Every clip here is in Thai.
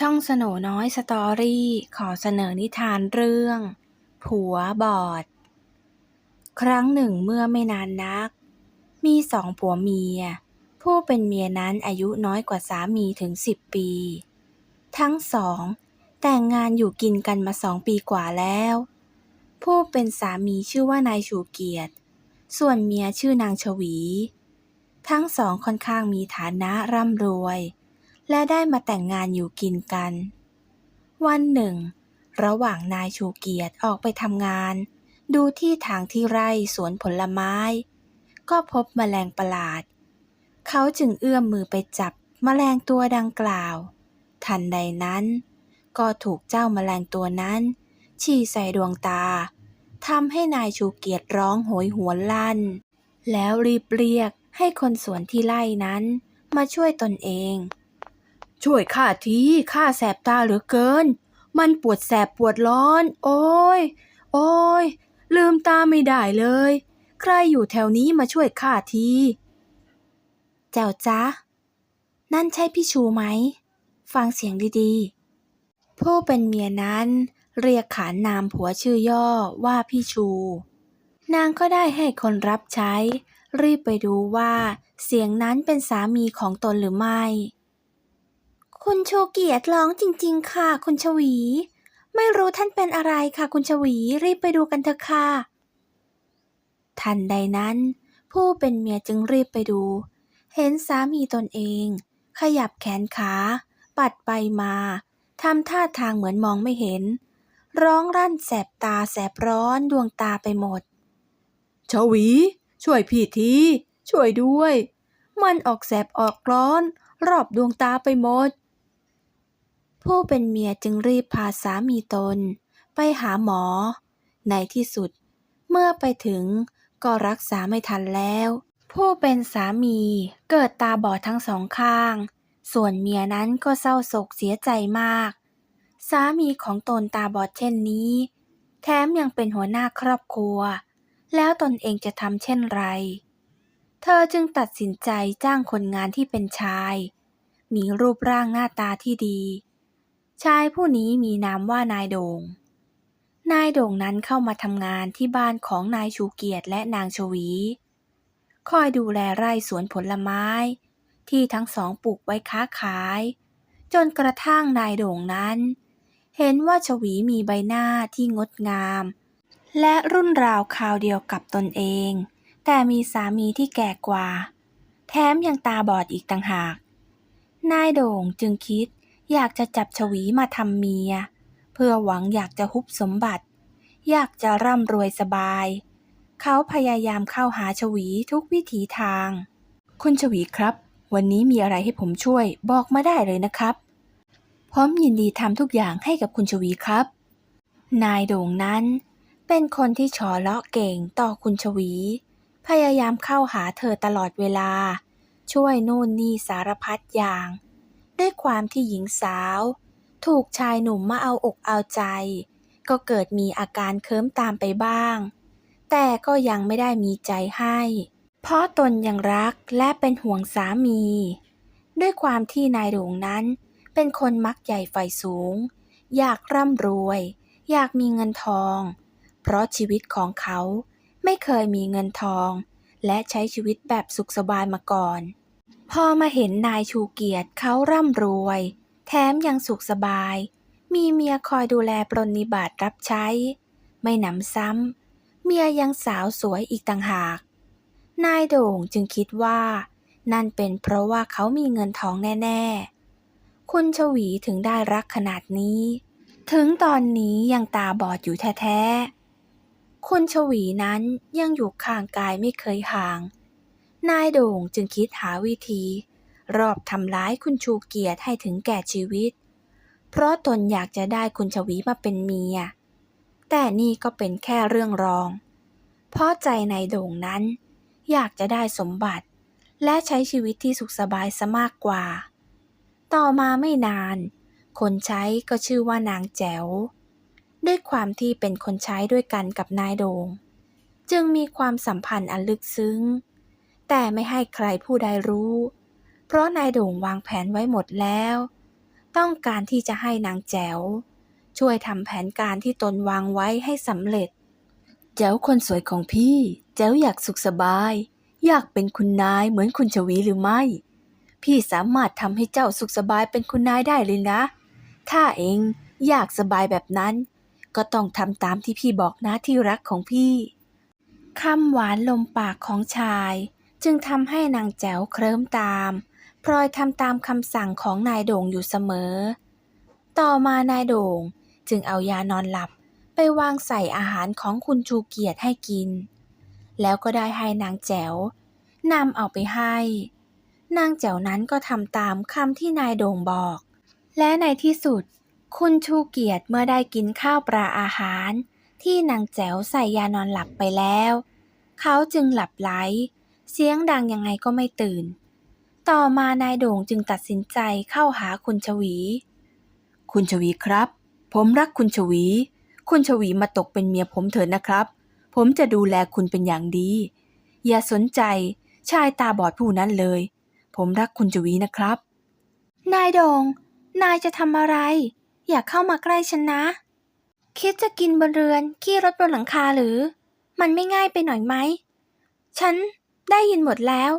ช่องสโหนน้อยสตอรี่ขอเสนอนิทานเรื่อง ผัวบอด ครั้งหนึ่งเมื่อไม่นานนัก มีสองผัวเมีย ผู้เป็นเมียนั้นอายุน้อยกว่าสามีถึงสิบปี ทั้งสอง แต่งงานอยู่กินกันมาสองปีกว่าแล้ว ผู้เป็นสามีชื่อว่านายชูเกียรติ ส่วนเมียชื่อนางชวี ทั้งสองค่อนข้างมีฐานะร่ำรวย และได้มาแต่งงานอยู่กินกัน วันหนึ่ง ระหว่างนายชูเกียรติออกไปทำงาน ดูที่ทางที่ไร่สวนผลไม้ ก็พบแมลงประหลาด เขาจึงเอื้อมมือไปจับแมลงตัวดังกล่าว ทันใดนั้น ก็ถูกเจ้าแมลงตัวนั้น ฉี่ใส่ดวงตาทำให้นายชูเกียรติร้องโหยหวนลั่น แล้วรีบเรียกให้คนสวนที่ไร่นั้นมาช่วยตนเอง ช่วยข้าทีข้าแสบตาเหลือเกิน มันปวดแสบปวดร้อน โอ้ย โอ้ย ลืมตาไม่ได้เลย ใครอยู่แถวนี้มาช่วยข้าที เจ้าจ๊ะ นั่นใช่พี่ชูไหม ฟังเสียงดีๆ ผู้เป็นเมียนั้นเรียกขานนามผัวชื่อย่อว่าพี่ชู นางก็ได้ให้คนรับใช้ รีบไปดูว่าเสียงนั้นเป็นสามีของตนหรือไม่ คุณชูเกียรติร้องจริง ๆ ค่ะ คุณชวี ไม่รู้ท่านเป็นอะไรค่ะ คุณชวีรีบไปดูกันเถอะค่ะ ทันใดนั้น ผู้เป็นเมียจึงรีบไปดู เห็นสามีตนเอง ขยับแขนขา ปัดไปมาทำท่าทางเหมือนมองไม่เห็น ร้องรั่นแสบตาแสบร้อนดวงตาไปหมด ชวี ช่วยพี่ที ช่วยด้วย มันออกแสบออกร้อน รอบดวงตาไปหมด ผู้เป็นเมียจึงรีบพาสามีตน ไปหาหมอ ในที่สุด เมื่อไปถึงก็รักษาไม่ทันแล้ว ผู้เป็นสามีเกิดตาบอดทั้งสองข้าง ส่วนเมียนั้นก็เศร้าโศกเสียใจมาก สามีของตนตาบอดเช่นนี้ แถมยังเป็นหัวหน้าครอบครัว แล้วตนเองจะทำเช่นไร เธอจึงตัดสินใจจ้างคนงานที่เป็นชาย มีรูปร่างหน้าตาที่ดี ชายผู้นี้มีนามว่านายโดง่ง นายโด่งนั้นเข้ามาทำงานที่บ้านของนายชูเกียรติและนางชวี คอยดูแลไร่สวนผลไม้ ที่ทั้งสองปลูกไว้ค้าขาย จนกระทั่งนายโด่งนั้น เห็นว่าชวีมีใบหน้าที่งดงาม และรุ่นราวคราวเดียวกับตนเอง แต่มีสามีที่แก่กว่า แถมยังตาบอดอีกต่างหาก นายโด่งจึงคิด อยากจะจับชวีมาทำเมีย เพื่อหวังอยากจะฮุบสมบัติ อยากจะร่ำรวยสบาย เขาพยายามเข้าหาชวีทุกวิถีทาง คุณชวีครับ วันนี้มีอะไรให้ผมช่วยบอกมาได้เลยนะครับพร้อมยินดีทำทุกอย่างให้กับคุณชวีครับ นายโด่งนั้น เป็นคนที่ฉอเลาะเก่งต่อคุณชวี พยายามเข้าหาเธอตลอดเวลา ช่วยนู่นนี่สารพัดอย่าง ด้วยความที่หญิงสาว ถูกชายหนุ่มมาเอาอกเอาใจ ก็เกิดมีอาการเคิมตามไปบ้าง แต่ก็ยังไม่ได้มีใจให้ เพราะตนยังรักและเป็นห่วงสามี ด้วยความที่นายโด่งนั้นเป็นคนมักใหญ่ไฟสูง อยากร่ำรวย อยากมีเงินทอง เพราะชีวิตของเขาไม่เคยมีเงินทอง และใช้ชีวิตแบบสุขสบายมาก่อน พอมาเห็นนายชูเกียรติเขาร่ำรวย แถมยังสุขสบาย มีเมียคอยดูแลปรนนิบัติรับใช้ ไม่หนำซ้ำ เมียยังสาวสวยอีกต่างหาก นายโด่งจึงคิดว่า นั่นเป็นเพราะว่าเขามีเงินทองแน่ ๆ คุณชวีถึงได้รักขนาดนี้ ถึงตอนนี้ยังตาบอดอยู่แท้ๆ คุณชวีนั้นยังอยู่ข้างกายไม่เคยห่าง นายโด่งจึงคิดหาวิธี รอบทำร้ายคุณชูเกียรติให้ถึงแก่ชีวิต เพราะตนอยากจะได้คุณชวีมาเป็นเมีย แต่นี่ก็เป็นแค่เรื่องรอง เพราะใจนายโด่งนั้น อยากจะได้สมบัติ และใช้ชีวิตที่สุขสบายซะมากกว่า ต่อมาไม่นาน คนใช้ก็ชื่อว่านางแจ๋ว ด้วยความที่เป็นคนใช้ด้วยกันกับนายโดง่งจึงมีความสัมพันธ์อันลึกซึ้ง แต่ไม่ให้ใครผู้ใดรู้ เพราะนายโด่งวางแผนไว้หมดแล้ว ต้องการที่จะให้นางแจ๋ว ช่วยทำแผนการที่ตนวางไว้ให้สำเร็จ แจ๋วคนสวยของพี่ แจ๋วอยากสุขสบาย อยากเป็นคุณนายเหมือนคุณชวีหรือไม่ พี่สามารถทำให้เจ้าสุขสบายเป็นคุณนายได้เลยนะ ถ้าเองอยากสบายแบบนั้น ก็ต้องทำตามที่พี่บอกนะที่รักของพี่คำหวานลมปากของชาย จึงทำให้นางแจ๋วเคลิ้มตาม พลอยทำตามคำสั่งของนายโด่งอยู่เสมอ ต่อมานายโด่งจึงเอายานอนหลับไปวางใส่อาหารของคุณชูเกียรติให้กิน แล้วก็ได้ให้นางแจ๋วนำเอาไปให้ นางแจ๋วนั้นก็ทำตามคำที่นายโด่งบอก และในที่สุด คุณชูเกียรติเมื่อได้กินข้าวปลาอาหาร ที่นางแจ๋วใส่ยานอนหลับไปแล้ว เขาจึงหลับไหล เสียงดังยังไงก็ไม่ตื่น ต่อมานายโด่งจึงตัดสินใจเข้าหาคุณชวี คุณชวีครับ ผมรักคุณชวี คุณชวีมาตกเป็นเมียผมเถิดนะครับ ผมจะดูแลคุณเป็นอย่างดี อย่าสนใจชายตาบอดผู้นั้นเลย ผมรักคุณชวีนะครับ นายโดงนายจะทำอะไร อย่าเข้ามาใกล้ฉันนะ คิดจะกินบนเรือนขี้รถบนหลังคาหรือ มันไม่ง่ายไปหน่อยไหม ฉัน ได้ยินหมดแล้ว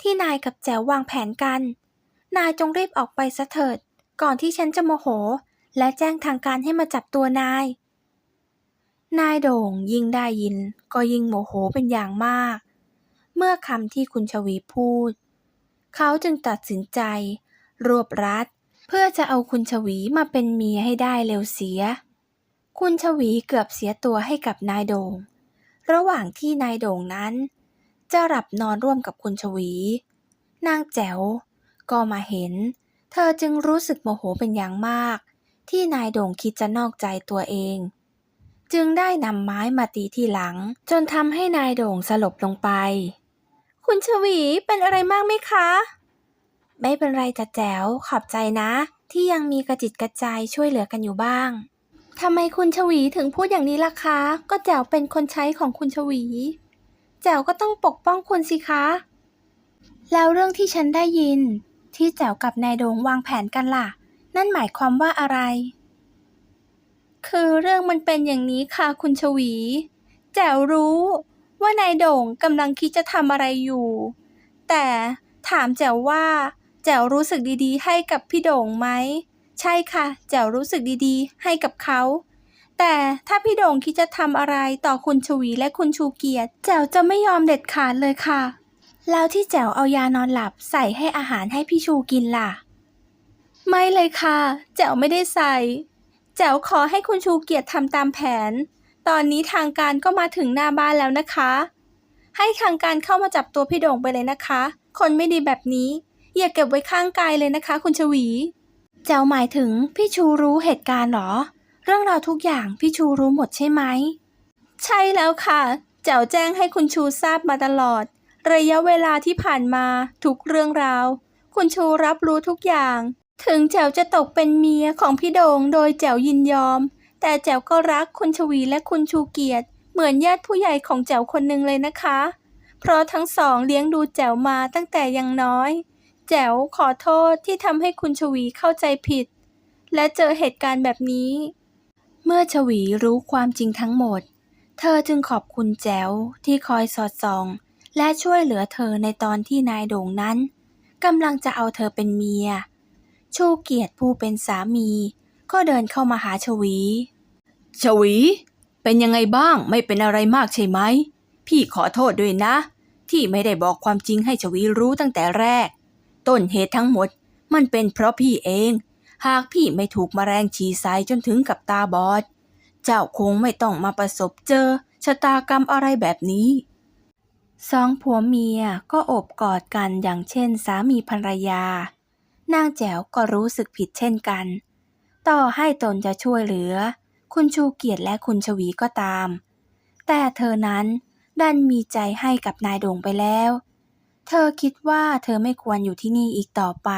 ที่นายกับแจ๋ววางแผนกัน นายจงรีบออกไปซะเถิด ก่อนที่ฉันจะโมโห และแจ้งทางการให้มาจับตัวนาย นายโด่งยิ่งได้ยิน ก็ยิ่งโมโหเป็นอย่างมาก เมื่อคำที่คุณชวีพูด เขาจึงตัดสินใจ รวบรัดเพื่อจะเอาคุณชวีมาเป็นเมียให้ได้เร็วเสีย คุณชวีเกือบเสียตัวให้กับนายโด่ง ระหว่างที่นายโด่งนั้น จะหลับนอนร่วมกับคุณชวี นางแจ๋วก็มาเห็น เธอจึงรู้สึกโมโหเป็นอย่างมาก ที่นายโด่งคิดจะนอกใจตัวเอง จึงได้นำไม้มาตีที่หลัง จนทำให้นายโด่งสลบลงไป คุณชวีเป็นอะไรมากไหมคะ ไม่เป็นไรจ้ะแจ๋วขอบใจนะ ที่ยังมีกระจิตกระใจช่วยเหลือกันอยู่บ้างทำไมคุณชวีถึงพูดอย่างนี้ล่ะคะ ก็แจ๋วเป็นคนใช้ของคุณชวี แจ๋วก็ต้องปกป้องคุณสิคะ แล้วเรื่องที่ฉันได้ยิน ที่แจ๋วกับนายโดงวางแผนกันล่ะ นั่นหมายความว่าอะไร คือเรื่องมันเป็นอย่างนี้ค่ะคุณชวี แจ๋วรู้ว่านายโด่งกำลังคิดจะทำอะไรอยู่ แต่ถามแจ๋วว่า แจ๋วรู้สึกดีๆ ให้กับพี่โด่งไหม ใช่ค่ะ แจ๋วรู้สึกดีๆ ให้กับเขา แต่ถ้าพี่โด่งคิดจะทำอะไรต่อคุณชวีและคุณชูเกียรติแจ๋วจะไม่ยอมเด็ดขาดเลยค่ะ แล้วที่แจ๋วเอายานอนหลับใส่ให้อาหารให้พี่ชูกินล่ะ ไม่เลยค่ะ แจ๋วไม่ได้ใส่ แจ๋วขอให้คุณชูเกียรติทำตามแผน ตอนนี้ทางการก็มาถึงหน้าบ้านแล้วนะคะ ให้ทางการเข้ามาจับตัวพี่โด่งไปเลยนะคะ คนไม่ดีแบบนี้ อย่าเก็บไว้ข้างกายเลยนะคะ คุณชวี แจ๋วหมายถึงพี่ชูรู้เหตุการณ์เหรอ เรื่องราวทุกอย่างพี่ชูรู้หมดใช่ไหม ใช่แล้วค่ะแจ๋วแจ้งให้คุณชูทราบมาตลอด ระยะเวลาที่ผ่านมาทุกเรื่องราว คุณชูรับรู้ทุกอย่าง ถึงแจ๋วจะตกเป็นเมียของพี่โดงโดยแจ๋วยินยอม แต่แจ๋วก็รักคุณชวีและคุณชูเกียรติ เหมือนญาติผู้ใหญ่ของแจ๋วคนหนึ่งเลยนะคะ เพราะทั้งสองเลี้ยงดูแจ๋วมาตั้งแต่ยังน้อย แจ๋วขอโทษที่ทำให้คุณชวีเข้าใจผิด และเจอเหตุการณ์แบบนี้ เมื่อชวีรู้ความจริงทั้งหมด เธอจึงขอบคุณแจ๋วที่คอยสอดส่อง และช่วยเหลือเธอในตอนที่นายโด่งนั้นกำลังจะเอาเธอเป็นเมีย ชูเกียรติผู้เป็นสามี ก็เดินเข้ามาหาชวี ชวี เป็นยังไงบ้างไม่เป็นอะไรมากใช่ไหม พี่ขอโทษด้วยนะ ที่ไม่ได้บอกความจริงให้ชวีรู้ตั้งแต่แรก ต้นเหตุทั้งหมดมันเป็นเพราะพี่เอง หากพี่ไม่ถูกมแมลงฉีใสจนถึงกับตาบอด เจ้าคงไม่ต้องมาประสบเจอชะตากรรมอะไรแบบนี้ สองผัวเมียก็โอบกอดกันอย่างเช่นสามีภรรยา นางแจ๋วก็รู้สึกผิดเช่นกัน ต่อให้ตนจะช่วยเหลือ คุณชูเกียรติและคุณชวีก็ตาม แต่เธอนั้นดันมีใจให้กับนายโด่งไปแล้ว เธอคิดว่าเธอไม่ควรอยู่ที่นี่อีกต่อไป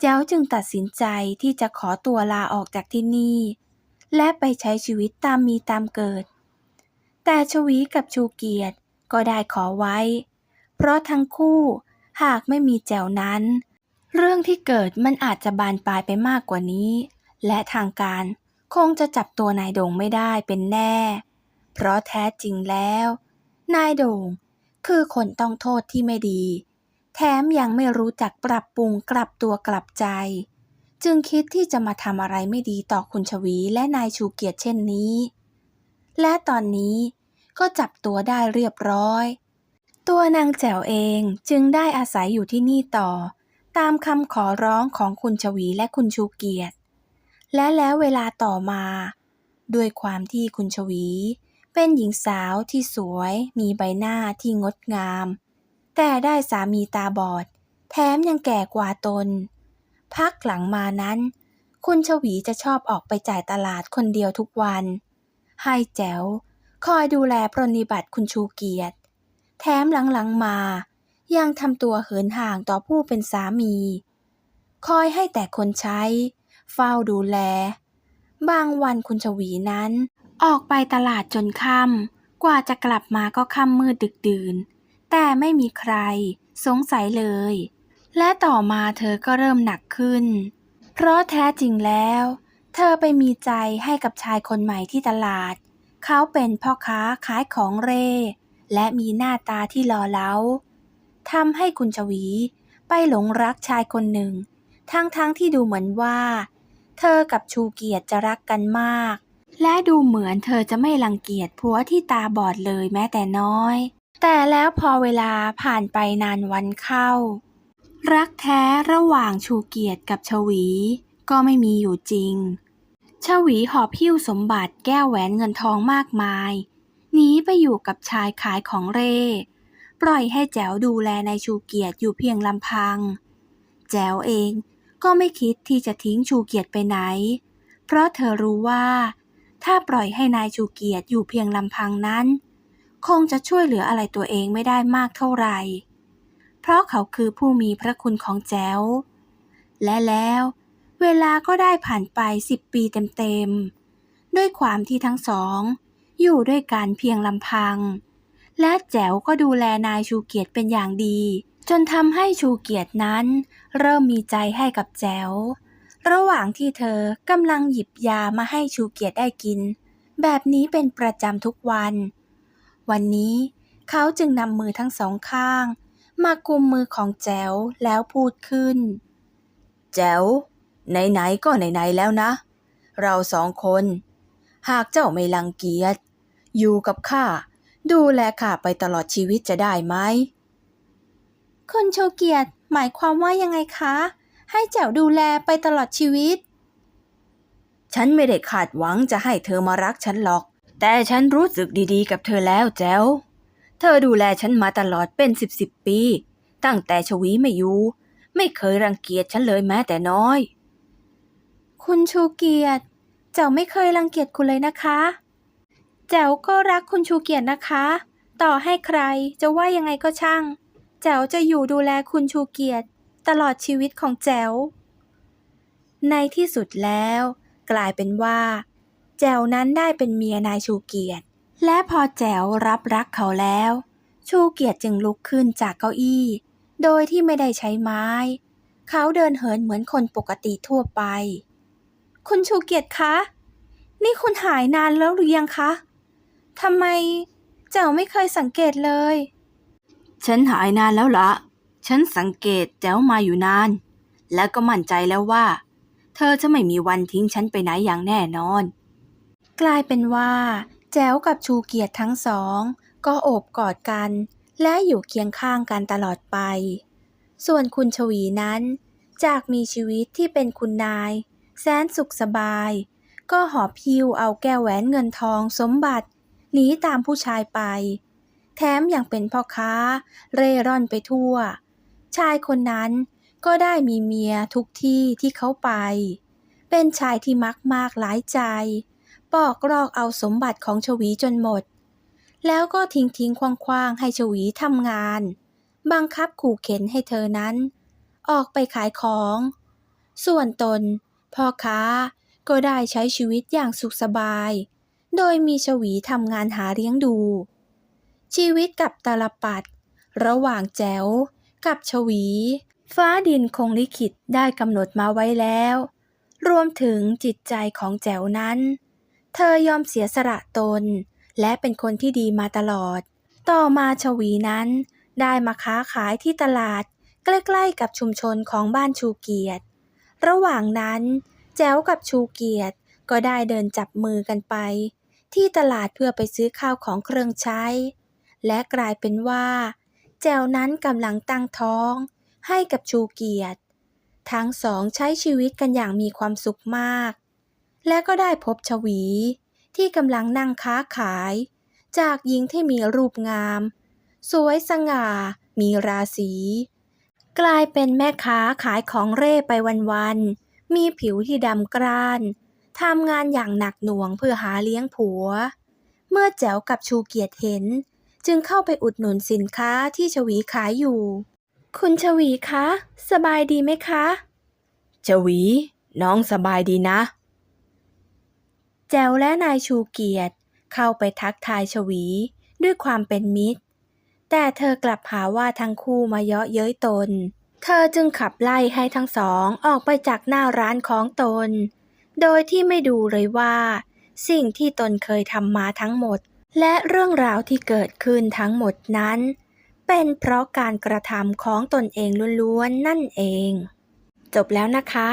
แจ้วจึงตัดสินใจที่จะขอตัวลาออกจากที่นี่ และไปใช้ชีวิตตามมีตามเกิด แต่ชวีกับชูเกียรติก็ได้ขอไว้ เพราะทั้งคู่หากไม่มีแจวนั้น เรื่องที่เกิดมันอาจจะบานปลายไปมากกว่านี้ และทางการคงจะจับตัวนายโด่งไม่ได้เป็นแน่ เพราะแท้จริงแล้ว นายโด่งคือคนต้องโทษที่ไม่ดี แถมยังไม่รู้จักปรับปรุงกลับตัวกลับใจ จึงคิดที่จะมาทำอะไรไม่ดีต่อคุณชวีและนายชูเกียรติเช่นนี้ และตอนนี้ก็จับตัวได้เรียบร้อย ตัวนางแจ๋วเองจึงได้อาศัยอยู่ที่นี่ต่อ ตามคำขอร้องของคุณชวีและคุณชูเกียรติ และแล้วเวลาต่อมา ด้วยความที่คุณชวี เป็นหญิงสาวที่สวย มีใบหน้าที่งดงาม แต่ได้สามีตาบอด แถมยังแก่กว่าตน พักหลังมานั้น คุณชวีจะชอบออกไปจ่ายตลาดคนเดียวทุกวัน ให้แจ๋ว คอยดูแลปรนนิบัติคุณชูเกียรติ แถมหลังๆมา ยังทำตัวเหินห่างต่อผู้เป็นสามี คอยให้แต่คนใช้ เฝ้าดูแล บางวันคุณชวีนั้น ออกไปตลาดจนค่ำกว่าจะกลับมาก็ค่ำมืดดึกดื่น แต่ไม่มีใครสงสัยเลย และต่อมาเธอก็เริ่มหนักขึ้น เพราะแท้จริงแล้ว เธอไปมีใจให้กับชายคนใหม่ที่ตลาด เขาเป็นพ่อค้าขายของเร่ และมีหน้าตาที่หล่อเหลาทำให้คุณชวีไปหลงรักชายคนหนึ่ง ทั้งๆทที่ดูเหมือนว่า เธอกับชูเกียรติจะรักกันมาก และดูเหมือนเธอจะไม่รังเกียจผัวที่ตาบอดเลยแม้แต่น้อย แต่แล้วพอเวลาผ่านไปนานวันเข้า รักแท้ระหว่างชูเกียรติกับชวี ก็ไม่มีอยู่จริง ชวีหอบหิ้วสมบัติแก้วแหวนเงินทองมากมายหนีไปอยู่กับชายขายของเร่ ปล่อยให้แจ๋วดูแลนายชูเกียรติอยู่เพียงลำพัง แจ๋วเองก็ไม่คิดที่จะทิ้งชูเกียรติไปไหน เพราะเธอรู้ว่า ถ้าปล่อยให้นายชูเกียรติอยู่เพียงลำพังนั้น คงจะช่วยเหลืออะไรตัวเองไม่ได้มากเท่าไหร่ เพราะเขาคือผู้มีพระคุณของแจ๋ว และแล้วเวลาก็ได้ผ่านไปสิบปีเต็มๆ ด้วยความที่ทั้งสอง อยู่ด้วยกันเพียงลำพัง และแจ๋วก็ดูแลนายชูเกียรติเป็นอย่างดี จนทำให้ชูเกียรตินั้น เริ่มมีใจให้กับแจ๋ว ระหว่างที่เธอกำลังหยิบยามาให้ชูเกียรติได้กิน แบบนี้เป็นประจำทุกวัน วันนี้เขาจึงนำมือทั้งสองข้าง มากุมมือของแจ๋วแล้วพูดขึ้น แจ๋วไหนๆก็ไหนๆแล้วนะ เราสองคน หากเจ้าไม่รังเกียจอยู่กับข้าดูแลข้าไปตลอดชีวิตจะได้ไหมคุณโชเกียรติหมายความว่ายังไงคะ ให้แจ๋วดูแลไปตลอดชีวิต ฉันไม่ได้คาดหวังจะให้เธอมารักฉันหรอก แต่ฉันรู้สึกดีๆ กับเธอแล้วแจ๋วเธอดูแลฉันมาตลอดเป็นสิบสิบปี ตั้งแต่ชวีไม่อยู่ ไม่เคยรังเกียจฉันเลยแม้แต่น้อย คุณชูเกียรติเจ้าไม่เคยรังเกียจคุณเลยนะคะ แจ๋วก็รักคุณชูเกียรตินะคะ ต่อให้ใครจะว่ายังไงก็ช่าง แจ๋วจะอยู่ดูแลคุณชูเกียรติ ตลอดชีวิตของแจ๋วในที่สุดแล้ว กลายเป็นว่า แจ๋วนั้นได้เป็นเมียนายชูเกียรติ และพอแจ๋วรับรักเขาแล้ว ชูเกียรติจึงลุกขึ้นจากเก้าอี้ โดยที่ไม่ได้ใช้ไม้ เขาเดินเหินเหมือนคนปกติทั่วไป คุณชูเกียรติคะ นี่คุณหายนานแล้วหรือยังคะทำไมเจ้าไม่เคยสังเกตเลย ฉันหายนานแล้วละฉันสังเกตแจ๋วมาอยู่นาน และก็มั่นใจแล้วว่า เธอจะไม่มีวันทิ้งฉันไปไหนอย่างแน่นอน กลายเป็นว่าแจ๋วกับชูเกียรติทั้งสอง ก็โอบกอดกัน และอยู่เคียงข้างกันตลอดไป ส่วนคุณชวีนั้น จากมีชีวิตที่เป็นคุณนาย แสนสุขสบาย ก็หอบพิวเอาแก้วแหวนเงินทองสมบัติหนีตามผู้ชายไป แถมยังเป็นพ่อค้า เร่ร่อนไปทั่ว ชายคนนั้นก็ได้มีเมียทุกที่ที่เขาไป เป็นชายที่มักมากหลายใจ ปอกรอกเอาสมบัติของชวีจนหมด แล้วก็ทิ้งทิ้งคว้างคว้างๆ ให้ชวีทำงาน บังคับขู่เข็นให้เธอนั้น ออกไปขายของ ส่วนตนพ่อค้าก็ได้ใช้ชีวิตอย่างสุขสบาย โดยมีชวีทำงานหาเลี้ยงดู ชีวิตกับตาลปัด ระหว่างแจ๋วกับชวี ฟ้าดินคงลิขิตได้กำหนดมาไว้แล้ว รวมถึงจิตใจของแจ๋วนั้น เธอยอมเสียสละตน และเป็นคนที่ดีมาตลอด ต่อมาชวีนั้น ได้มาค้าขายที่ตลาด ใกล้ๆกับชุมชนของบ้านชูเกียรติ ระหว่างนั้น แจ๋วกับชูเกียรติก็ได้เดินจับมือกันไป ที่ตลาดเพื่อไปซื้อข้าวของเครื่องใช้ และกลายเป็นว่า แจ๋วนั้นกำลังตั้งท้อง ให้กับชูเกียรติ ทั้งสองใช้ชีวิตกันอย่างมีความสุขมาก และก็ได้พบชวี ที่กำลังนั่งค้าขาย จากหญิงที่มีรูปงาม สวยสง่า มีราศี กลายเป็นแม่ค้าขายของเร่ไปวันๆ มีผิวที่ดำกร้าน ทำงานอย่างหนักหน่วงเพื่อหาเลี้ยงผัว เมื่อแจ๋วกับชูเกียรติเห็น จึงเข้าไปอุดหนุนสินค้าที่ชวีขายอยู่ คุณชวีคะ สบายดีไหมคะ ชวี น้องสบายดีนะ แจวและนายชูเกียรติ เข้าไปทักทายชวี ด้วยความเป็นมิตร แต่เธอกลับหาว่าทั้งคู่มาเยาะเย้ยตน เธอจึงขับไล่ให้ทั้งสองออกไปจากหน้าร้านของตน โดยที่ไม่ดูเลยว่า สิ่งที่ตนเคยทำมาทั้งหมด และเรื่องราวที่เกิดขึ้นทั้งหมดนั้น เป็นเพราะการกระทำของตนเองล้วนๆนั่นเอง จบแล้วนะคะ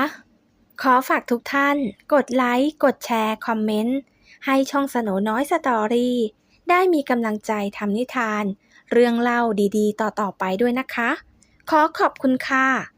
ขอฝากทุกท่าน กดไลค์ กดแชร์ คอมเมนต์ ให้ช่องสโนน้อยสตอรี่ ได้มีกำลังใจทำนิทาน เรื่องเล่าดีๆ ต่อๆไปด้วยนะคะ ขอขอบคุณค่ะ